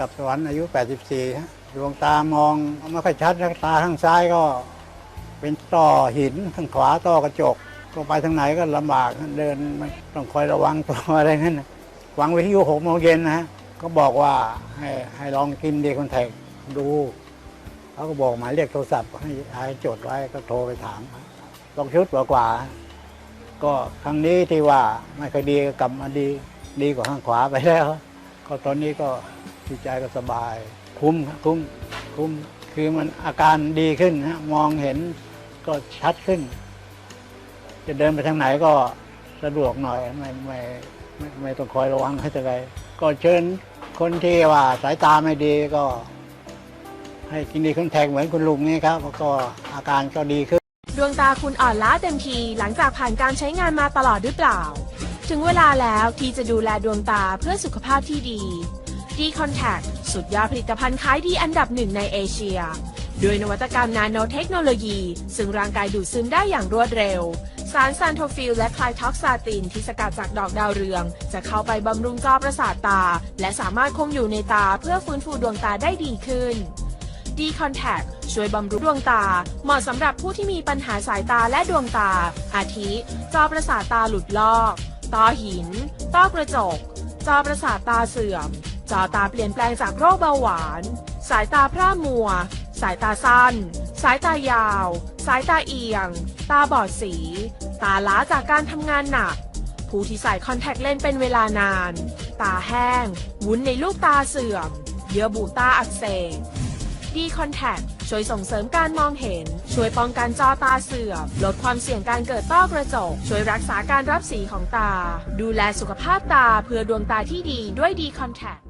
กับสวรรค์อายุ 84ฮะดวงตามองไม่ค่อยชัดตาข้างซ้ายก็ เป็นต่อหินข้างขวาต่อกระจกก็ไปทางไหนก็ลำบากเดินต้องคอยระวังตัวอะไรนั่นหวังวิทยุหกโมงเย็นนะฮะก็บอกว่าให้ให้ลองกินดีคอนแทคดูเขาก็บอกหมายเรียกโทรศัพท์ให้ให้จดไว้ก็โทรไปถามลองชุดกว่าๆก็ครั้งนี้ที่ว่าไม่ค่อยดีก็กลับมาดีดีกว่าข้างขวาไปแล้ว ก็ตอนนี้ก็ จิตใจก็สบาย คุ้มคุ้มคุ้มคือมันอาการดีขึ้นฮะมองเห็นก็ชัดขึ้น จะเดินไปทางไหนก็สะดวกหน่อยไม่ไม่ไม่ไม่ต้องคอยระวังให้อะไรก็เชิญคนที่ว่าสายตาไม่ดีก็ ให้กินดีขึ้นแทงเหมือนคุณลุงนี่ครับแล้วก็อาการก็ดีขึ้น ดวงตาคุณอ่อนล้าเต็มทีหลังจากผ่านการใช้งานมาตลอดหรือเปล่า ถึงเวลาแล้วที่จะดูแลดวงตาเพื่อสุขภาพที่ดี D Contact สุดยอดผลิตภัณฑ์ขายดีอันดับหนึ่งในเอเชีย ด้วยนวัตกรรมนาโนเทคโนโลยี ซึ่งร่างกายดูดซึมได้อย่างรวดเร็ว สารซานโทฟิลและคลายท็อกซาตินที่สกัดจากดอกดาวเรือง จะเข้าไปบำรุงจอประสาทตา และสามารถคงอยู่ในตาเพื่อฟื้นฟูดวงตาได้ดีขึ้น D Contact ช่วยบำรุงดวงตา เหมาะสำหรับผู้ที่มีปัญหาสายตาและดวงตา อาทิ จอประสาทตาหลุดลอก ต้อหิน ต้อกระจก จอประสาทตาเสื่อม จอตาเปลี่ยนแปลงจากโรคเบาหวาน สายตาพร่ามัว สายตาสั้น สายตายาว สายตาเอียง ตาบอดสี ตาล้าจากการทำงานหนัก ผู้ที่ใส่คอนแทคเลนส์เป็นเวลานาน ตาแห้ง วุ้นในลูกตาเสื่อม เยื่อบุตาอักเสบ D Contact ช่วยส่งเสริมการมองเห็น ช่วยป้องกันจอตาเสื่อม ลดความเสี่ยงการเกิดต้อกระจก ช่วยรักษาการรับสีของตา ดูแลสุขภาพตาเพื่อดวงตาที่ดีด้วย D Contact